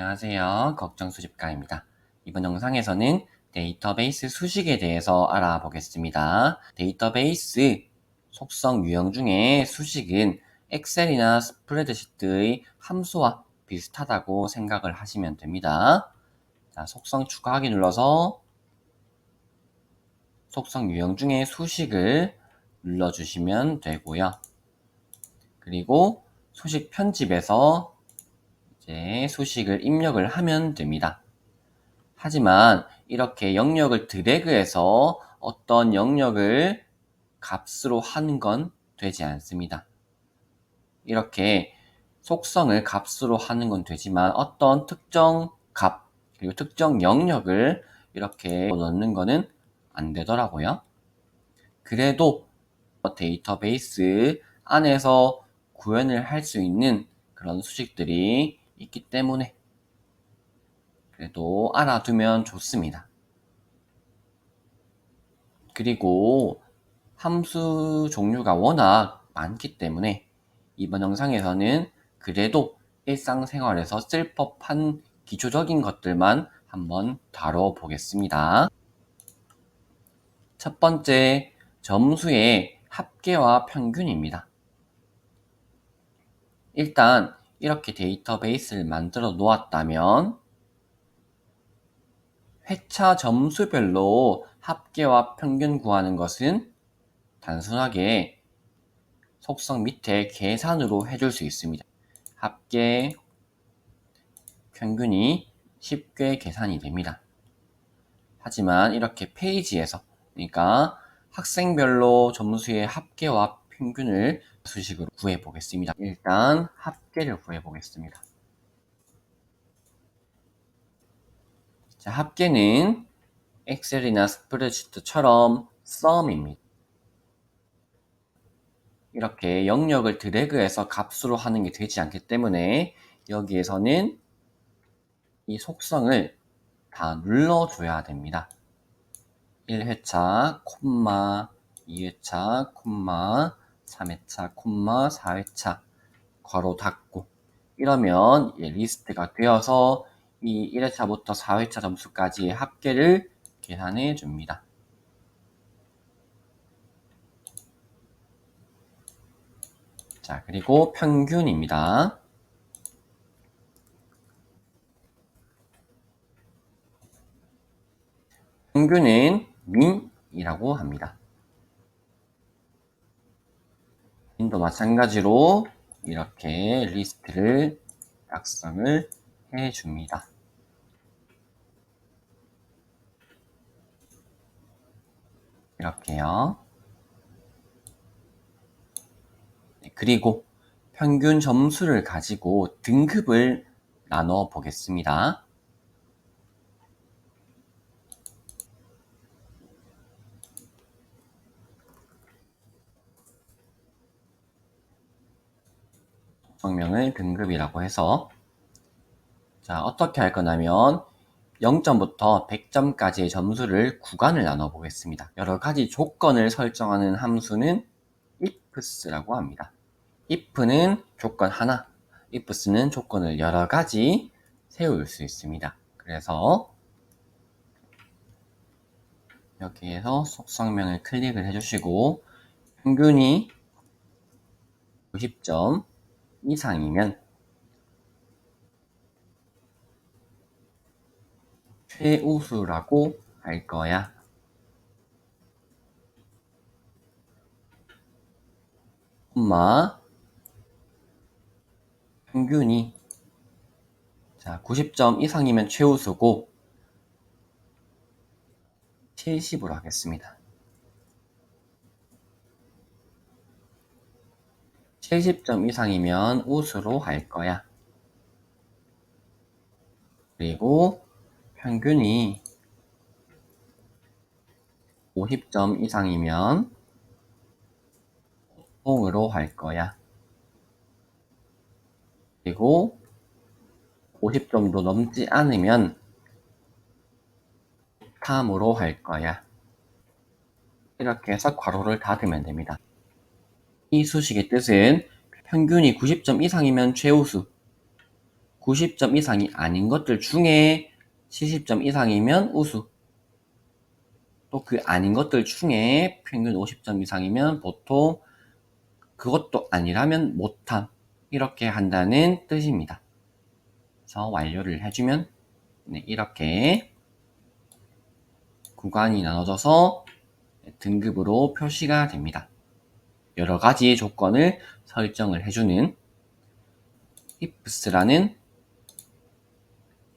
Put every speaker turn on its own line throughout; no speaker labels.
안녕하세요. 걱정 수집가입니다. 이번 영상에서는 데이터베이스 수식에 대해서 알아보겠습니다. 데이터베이스 속성 유형 중에 수식은 엑셀이나 스프레드시트의 함수와 비슷하다고 생각을 하시면 됩니다. 자, 속성 추가하기 눌러서 속성 유형 중에 수식을 눌러주시면 되고요. 그리고 수식 편집에서 이제 수식을 입력을 하면 됩니다. 하지만 이렇게 영역을 드래그해서 어떤 영역을 값으로 하는 건 되지 않습니다. 이렇게 속성을 값으로 하는 건 되지만 어떤 특정 값 그리고 특정 영역을 이렇게 넣는 거는 안 되더라고요. 그래도 데이터베이스 안에서 구현을 할 수 있는 그런 수식들이 있기 때문에 그래도 알아두면 좋습니다. 그리고 함수 종류가 워낙 많기 때문에 이번 영상에서는 그래도 일상생활에서 쓸 법한 기초적인 것들만 한번 다뤄보겠습니다. 첫 번째, 점수의 합계와 평균입니다. 일단 이렇게 데이터베이스를 만들어 놓았다면 회차 점수별로 합계와 평균 구하는 것은 단순하게 속성 밑에 계산으로 해줄 수 있습니다. 합계, 평균이 쉽게 계산이 됩니다. 하지만 이렇게 페이지에서 그러니까 학생별로 점수의 합계와 평균을 수식으로 구해 보겠습니다. 일단 합계를 구해 보겠습니다. 자, 합계는 엑셀이나 스프레드시트처럼 썸입니다. 이렇게 영역을 드래그해서 값으로 하는 게 되지 않기 때문에 여기에서는 이 속성을 다 눌러줘야 됩니다. 1회차, 콤마, 2회차, 콤마, 3회차, 콤마, 4회차, 괄호 닫고 이러면 리스트가 되어서 이 1회차부터 4회차 점수까지의 합계를 계산해 줍니다. 자, 그리고 평균입니다. 평균은 민이라고 합니다. 민도 마찬가지로 이렇게 리스트를 작성을 해 줍니다. 이렇게요. 네, 그리고 평균 점수를 가지고 등급을 나눠 보겠습니다. 성명을 등급이라고 해서 자 어떻게 할 거냐면 0점부터 100점까지의 점수를 구간을 나눠 보겠습니다. 여러 가지 조건을 설정하는 함수는 ifs라고 합니다. if는 조건 하나, ifs는 조건을 여러 가지 세울 수 있습니다. 그래서 여기에서 속성명을 클릭을 해주시고 평균이 90점 이상이면 최우수라고 할 거야. 콤마 평균이 자 90점 이상이면 최우수고 70으로 하겠습니다. 70점 이상이면 우수로 할 거야. 그리고 평균이 50점 이상이면 보통으로 할 거야. 그리고 50점도 넘지 않으면 탐으로 할 거야. 이렇게 해서 괄호를 닫으면 됩니다. 이 수식의 뜻은 평균이 90점 이상이면 최우수, 90점 이상이 아닌 것들 중에 70점 이상이면 우수. 또 그 아닌 것들 중에 평균 50점 이상이면 보통 그것도 아니라면 못함. 이렇게 한다는 뜻입니다. 그래서 완료를 해주면 네, 이렇게 구간이 나눠져서 등급으로 표시가 됩니다. 여러 가지 조건을 설정을 해주는 ifs라는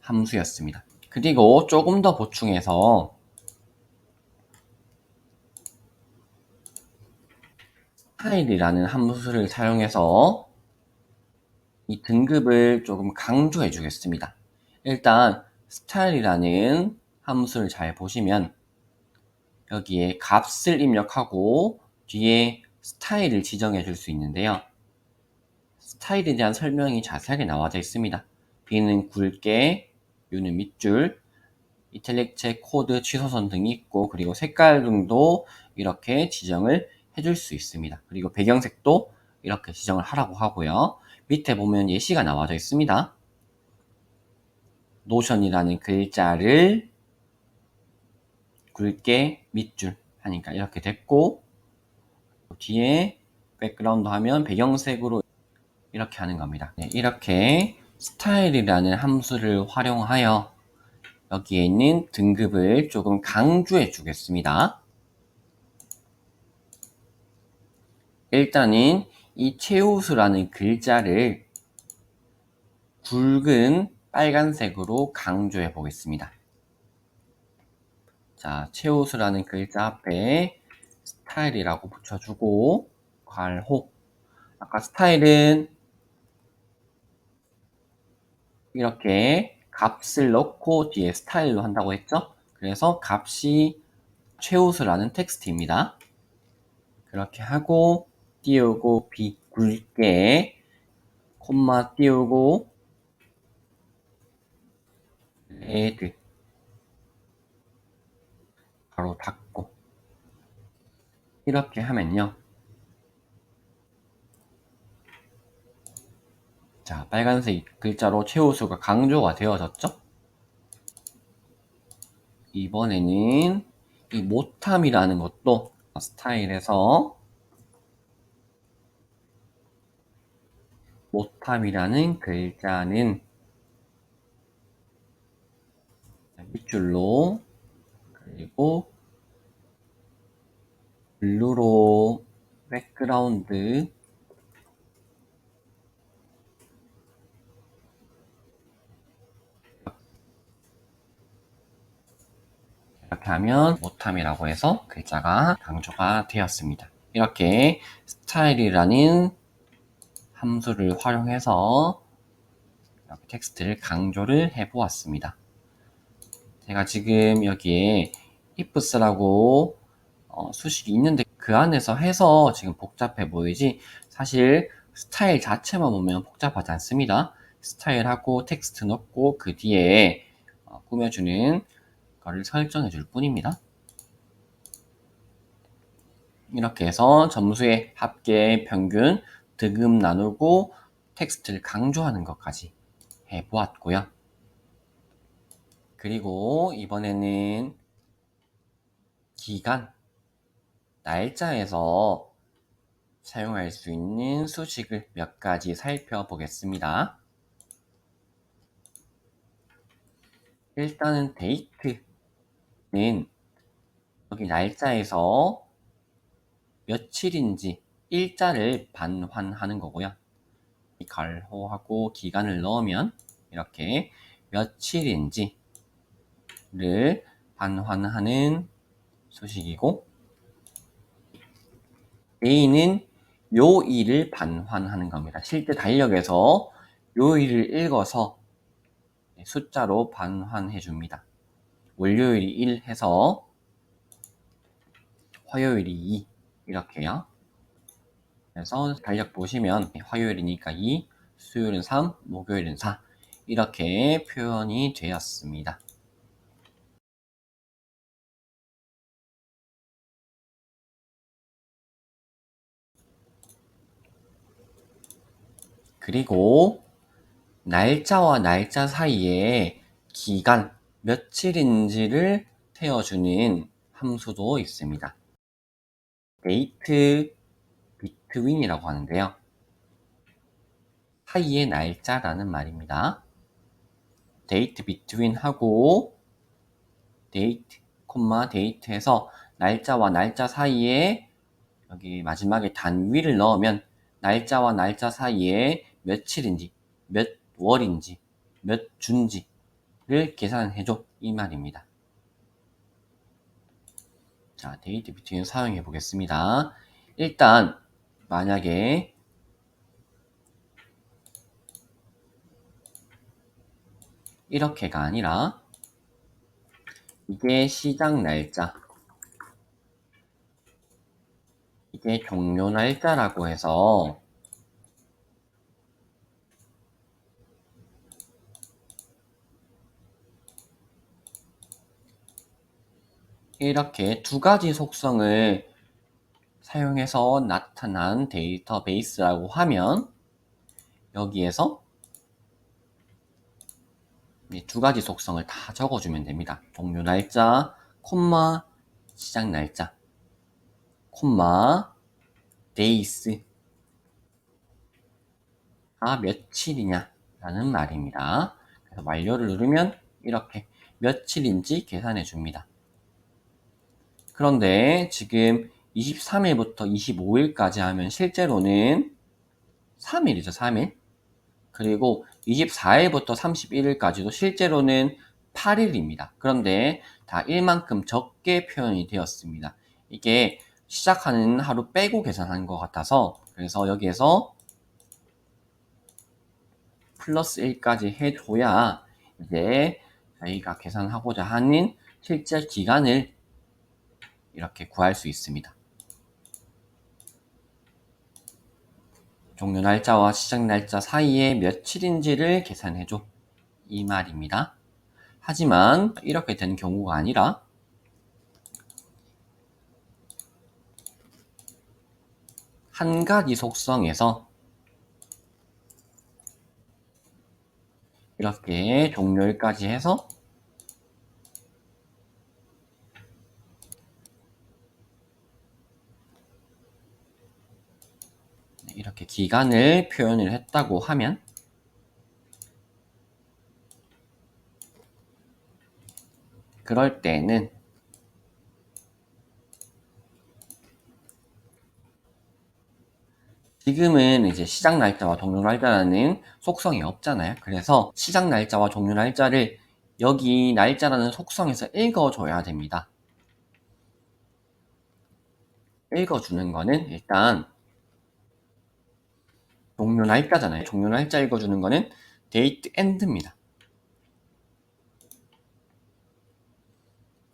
함수였습니다. 그리고 조금 더 보충해서 스타일이라는 함수를 사용해서 이 등급을 조금 강조해 주겠습니다. 일단 스타일이라는 함수를 잘 보시면 여기에 값을 입력하고 뒤에 스타일을 지정해 줄 수 있는데요. 스타일에 대한 설명이 자세하게 나와져 있습니다. B는 굵게, U는 밑줄, 이탈릭체, 코드, 취소선 등이 있고 그리고 색깔 등도 이렇게 지정을 해줄 수 있습니다. 그리고 배경색도 이렇게 지정을 하라고 하고요. 밑에 보면 예시가 나와져 있습니다. 노션이라는 글자를 굵게 밑줄 하니까 이렇게 됐고 뒤에 백그라운드 하면 배경색으로 이렇게 하는 겁니다. 네, 이렇게 스타일이라는 함수를 활용하여 여기에 있는 등급을 조금 강조해 주겠습니다. 일단은 이 최우수라는 글자를 굵은 빨간색으로 강조해 보겠습니다. 자, 최우수라는 글자 앞에 스타일이라고 붙여주고 괄호 아까 스타일은 이렇게 값을 넣고 뒤에 스타일로 한다고 했죠? 그래서 값이 최우수라는 텍스트입니다. 그렇게 하고 띄우고 비 굵게 콤마 띄우고 레드 바로 닫고 이렇게 하면요. 자, 빨간색 글자로 최우수가 강조가 되어졌죠? 이번에는 이 못함이라는 것도 스타일에서 못함이라는 글자는 밑줄로 그리고 블루로 백그라운드 이렇게 하면 못함이라고 해서 글자가 강조가 되었습니다. 이렇게 스타일이라는 함수를 활용해서 이렇게 텍스트를 강조를 해 보았습니다. 제가 지금 여기에 ifs라고 어, 수식이 있는데 그 안에서 해서 지금 복잡해 보이지 사실 스타일 자체만 보면 복잡하지 않습니다. 스타일하고 텍스트 넣고 그 뒤에 어, 꾸며주는 거를 설정해 줄 뿐입니다. 이렇게 해서 점수의 합계, 평균, 득음 나누고 텍스트를 강조하는 것까지 해보았고요. 그리고 이번에는 기간, 날짜에서 사용할 수 있는 수식을 몇 가지 살펴보겠습니다. 일단은 데이트는 여기 날짜에서 며칠인지 일자를 반환하는 거고요. 이 갈호하고 기간을 넣으면 이렇게 며칠인지를 반환하는 수식이고 A는 요 일을 반환하는 겁니다. 실제 달력에서 요 일을 읽어서 숫자로 반환해 줍니다. 월요일이 1 해서 화요일이 2 이렇게요. 그래서 달력 보시면 화요일이니까 2, 수요일은 3, 목요일은 4 이렇게 표현이 되었습니다. 그리고 날짜와 날짜 사이에 기간 며칠인지를 태워주는 함수도 있습니다. date between이라고 하는데요. 사이의 날짜라는 말입니다. date between 하고 date, date에서 날짜와 날짜 사이에 여기 마지막에 단위를 넣으면 날짜와 날짜 사이에 며칠인지, 몇 월인지, 몇 주인지를 계산해줘 이 말입니다. 자, 데이트 비트윈 사용해 보겠습니다. 일단 만약에 이렇게가 아니라 이게 시작 날짜 이게 종료 날짜라고 해서 이렇게 두 가지 속성을 사용해서 나타난 데이터베이스라고 하면 여기에서 두 가지 속성을 다 적어주면 됩니다. 종료 날짜, 콤마, 시작 날짜, 콤마, 데이스 아 며칠이냐 라는 말입니다. 그래서 완료를 누르면 이렇게 며칠인지 계산해 줍니다. 그런데 지금 23일부터 25일까지 하면 실제로는 3일이죠, 3일. 그리고 24일부터 31일까지도 실제로는 8일입니다. 그런데 다 1만큼 적게 표현이 되었습니다. 이게 시작하는 하루 빼고 계산한 것 같아서 그래서 여기에서 플러스 1까지 해줘야 이제 저희가 계산하고자 하는 실제 기간을 이렇게 구할 수 있습니다. 종료 날짜와 시작 날짜 사이에 며칠인지를 계산해줘. 이 말입니다. 하지만 이렇게 된 경우가 아니라 한 가지 속성에서 이렇게 종료일까지 해서 이렇게 기간을 표현을 했다고 하면 그럴 때는 지금은 이제 시작 날짜와 종료 날짜라는 속성이 없잖아요. 그래서 시작 날짜와 종료 날짜를 여기 날짜라는 속성에서 읽어줘야 됩니다. 읽어주는 거는 일단 종료 날짜잖아요. 종료 날짜 읽어주는 거는 date end입니다.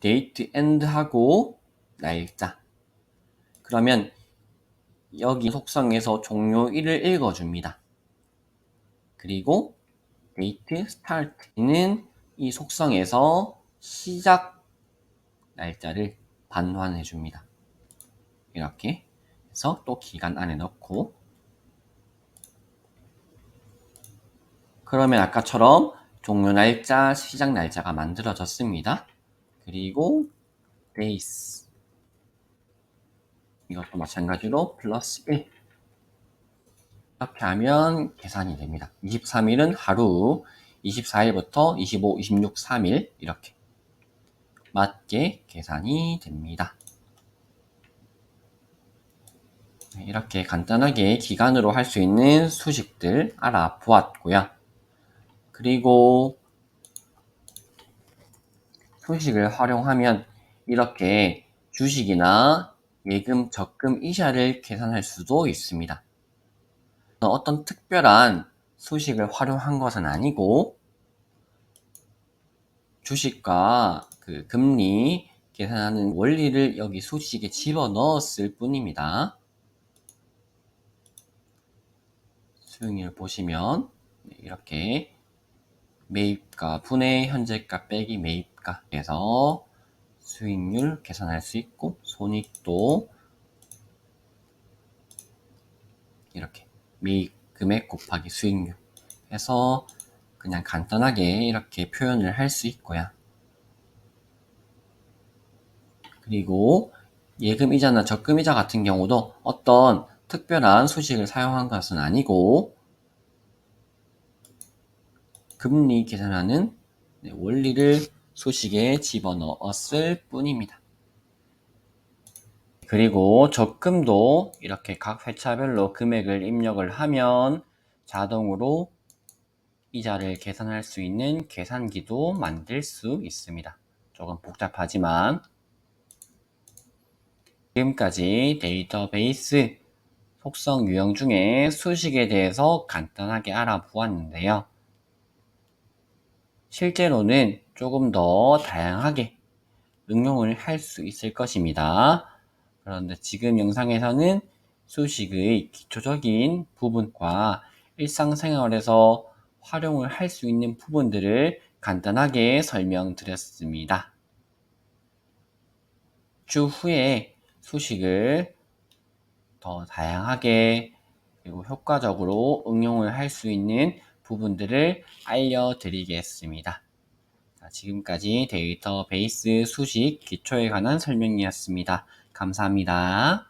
date end 하고 날짜. 그러면 여기 속성에서 종료일을 읽어줍니다. 그리고 date start는 이 속성에서 시작 날짜를 반환해 줍니다. 이렇게 해서 또 기간 안에 넣고 그러면 아까처럼 종료 날짜, 시작 날짜가 만들어졌습니다. 그리고 days 이것도 마찬가지로 플러스 1 이렇게 하면 계산이 됩니다. 23일은 하루, 24일부터 25, 26, 3일 이렇게 맞게 계산이 됩니다. 네, 이렇게 간단하게 기간으로 할 수 있는 수식들 알아보았고요. 그리고 수식을 활용하면 이렇게 주식이나 예금, 적금, 이자를 계산할 수도 있습니다. 어떤 특별한 수식을 활용한 것은 아니고 주식과 그 금리 계산하는 원리를 여기 수식에 집어 넣었을 뿐입니다. 수익률 보시면 네, 이렇게 매입가 분의 현재가 빼기 매입가에서 수익률 계산할 수 있고 손익도 이렇게 매입 금액 곱하기 수익률 해서 그냥 간단하게 이렇게 표현을 할 수 있고요. 그리고 예금이자나 적금이자 같은 경우도 어떤 특별한 수식을 사용한 것은 아니고 금리 계산하는 네, 원리를 수식에 집어넣었을 뿐입니다. 그리고 적금도 이렇게 각 회차별로 금액을 입력을 하면 자동으로 이자를 계산할 수 있는 계산기도 만들 수 있습니다. 조금 복잡하지만 지금까지 데이터베이스 속성 유형 중에 수식에 대해서 간단하게 알아보았는데요. 실제로는 조금 더 다양하게 응용을 할 수 있을 것입니다. 그런데 지금 영상에서는 수식의 기초적인 부분과 일상생활에서 활용을 할 수 있는 부분들을 간단하게 설명드렸습니다. 추후에 수식을 더 다양하게 그리고 효과적으로 응용을 할 수 있는 부분들을 알려드리겠습니다. 자, 지금까지 데이터베이스 수식 기초에 관한 설명이었습니다. 감사합니다.